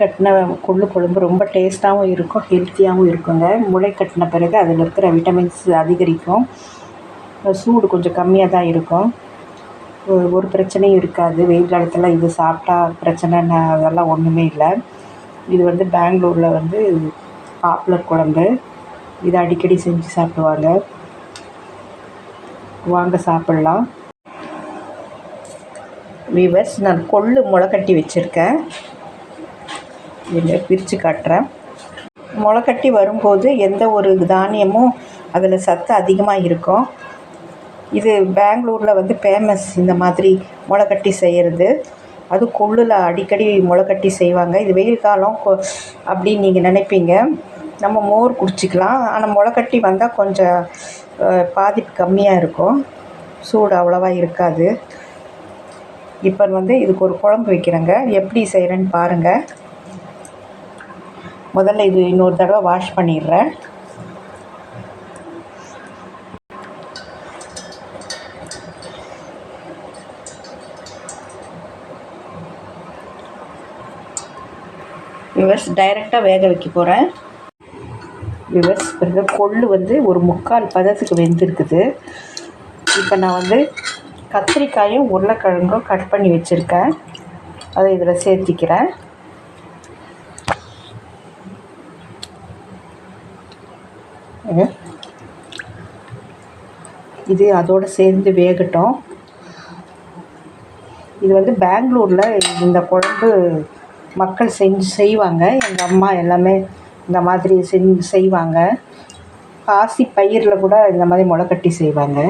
கட்டின கொள்ளு குழம்பு ரொம்ப டேஸ்ட்டாகவும் இருக்கும் ஹெல்த்தியாகவும் இருக்குங்க. முளை கட்டின பிறகு அதில் இருக்கிற விட்டமின்ஸ் அதிகரிக்கும். சூடு கொஞ்சம் கம்மியாக தான் இருக்கும். ஒரு பிரச்சனையும் இருக்காது. வெயில் காலத்தில் இது சாப்பிட்டா பிரச்சனைன்னு அதெல்லாம் ஒன்றுமே இல்லை. இது வந்து பெங்களூரில் வந்து பாப்புலர் குழம்பு. இதை அடிக்கடி செஞ்சு சாப்பிடுவாங்க. வாங்க சாப்பிட்லாம். வீவர்ஸ் நான் கொள்ளு முளைக்கட்டி வச்சுருக்கேன். பிரித்து காட்டுறேன். முளைக்கட்டி வரும்போது எந்த ஒரு தானியமும் அதில் சத்து அதிகமாக இருக்கும். இது பெங்களூரில் வந்து ஃபேமஸ் இந்த மாதிரி முளைக்கட்டி செய்கிறது அது கொள்ளில் அடிக்கடி முளைக்கட்டி செய்வாங்க. இது வெயில் காலம் கொ அப்படின்னு நீங்கள் நினைப்பீங்க. நம்ம மோர் குடிச்சிக்கலாம். ஆனால் முளைக்கட்டி வந்தால் கொஞ்சம் பாதிப்பு கம்மியாக இருக்கும். சூடு அவ்வளோவா இருக்காது. இப்போ வந்து இதுக்கு ஒரு குழம்பு வைக்கிறேங்க. எப்படி செய்கிறேன்னு பாருங்கள் முதல்ல இது இன்னொரு தடவை வாஷ் பண்ணிடுறேன். விவர்ஸ் டைரெக்டாக வேக வைக்க போகிறேன் விவர்ஸ் பிறகு கொள்ளு வந்து ஒரு முக்கால் பதத்துக்கு வெந்திருக்குது. இப்போ நான் வந்து கத்திரிக்காயும் உருளைக்கிழங்கும் கட் பண்ணி வச்சுருக்கேன். அதை இதில் சேர்த்திக்கிறேன். இது அதோடு சேர்ந்து வேகட்டும். இது வந்து பெங்களூரில் இந்த குழம்பு மக்கள் செஞ்சு செய்வாங்க. எங்கள் அம்மா எல்லாமே இந்த மாதிரி செஞ்சு செய்வாங்க. காசி பயிரில் கூட இந்த மாதிரி முளைக்கட்டி செய்வாங்க.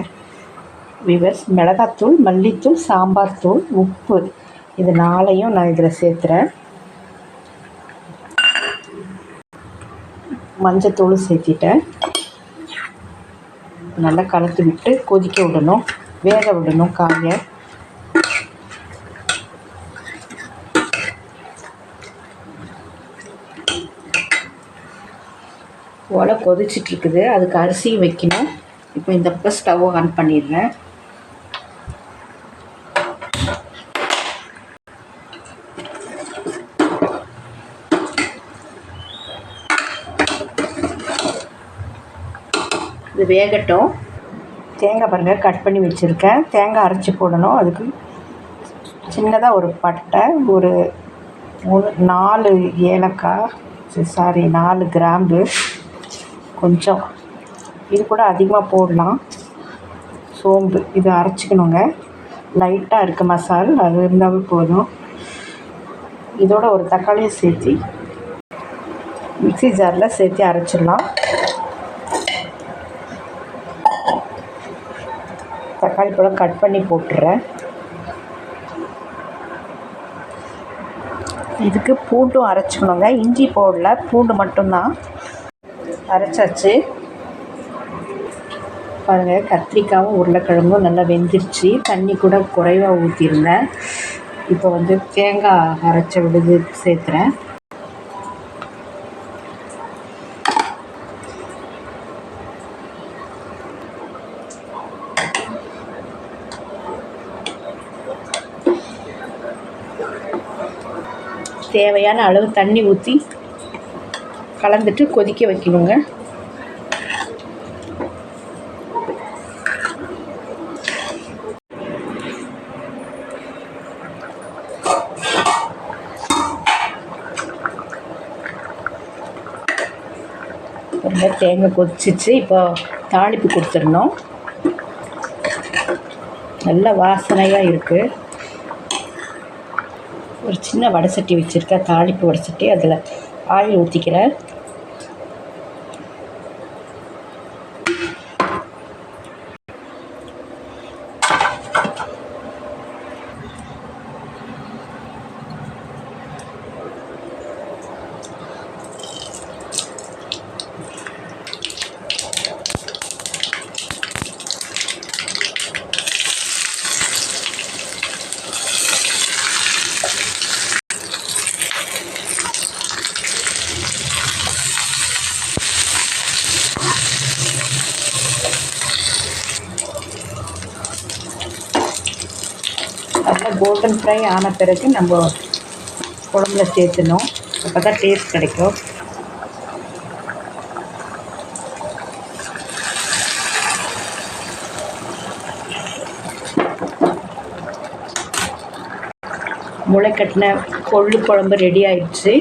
விவஸ் மிளகாத்தூள் மல்லித்தூள் சாம்பார் தூள் உப்பு. இது நாளையும் நான் இதில் சேர்த்துறேன். மஞ்சத்தூள் சேர்த்திட்டேன். நல்லா கலந்து விட்டு கொதிக்க விடணும் வேக விடணும் காயை. ஒலை கொதிச்சிட்ருக்குது அதுக்கு அரிசியும் வைக்கணும். இப்போ இந்த பக்கம் ஸ்டவ் ஆன் பண்ணிடுறேன். இது வேகட்டும். தேங்காய் பாருங்கள் கட் பண்ணி வச்சுருக்கேன். தேங்காய் அரைச்சி போடணும். அதுக்கு சின்னதாக ஒரு பட்டை ஒரு மூணு நாலு ஏலக்காய் சாரி நாலு கிராம்பு. கொஞ்சம் இது கூட அதிகமாக போடலாம். சோம்பு இது அரைச்சிக்கணுங்க. லைட்டாக இருக்குது மசால் அது இருந்தாவே போதும். இதோட ஒரு தக்காளியை சேர்த்து மிக்சி ஜாரில் சேர்த்து அரைச்சிடலாம். தக்காளி பழம் கட் பண்ணி போட்டுறேன். இதுக்கு பூண்டும் அரைச்சிக்கணுங்க. இஞ்சி போடல பூண்டு மட்டும்தான். அரைச்சாச்சு. பாருங்கள் கத்திரிக்காயும் உருளைக்கிழங்கும் நல்லா வெந்துருச்சு. தண்ணி கூட குறைவாக ஊற்றிருந்தேன் இப்போ வந்து தேங்காய் அரைச்ச விடுது சேர்த்துறேன். தேவையான அளவு தண்ணி ஊற்றி கலந்துட்டு கொதிக்க வைக்கணுங்க. ரொம்ப தேங்காய் கொதிச்சிச்சு. இப்போ தாளிப்பு கொடுத்துடணும். நல்ல வாசனையாக இருக்குது ஒரு சின்ன வடை சட்டி வச்சுருக்கேன் தாளிப்பு வடை சட்டி. அதில் ஆயில் ஊற்றிக்கிறேன் நல்லா கோல்டன் ஃப்ரை ஆன பிறகு நம்ம குழம்புல சேர்த்துணும். அப்போ தான் டேஸ்ட் கிடைக்கும். முளைக்கட்டின கொள்ளு குழம்பு ரெடி ஆயிடுச்சு.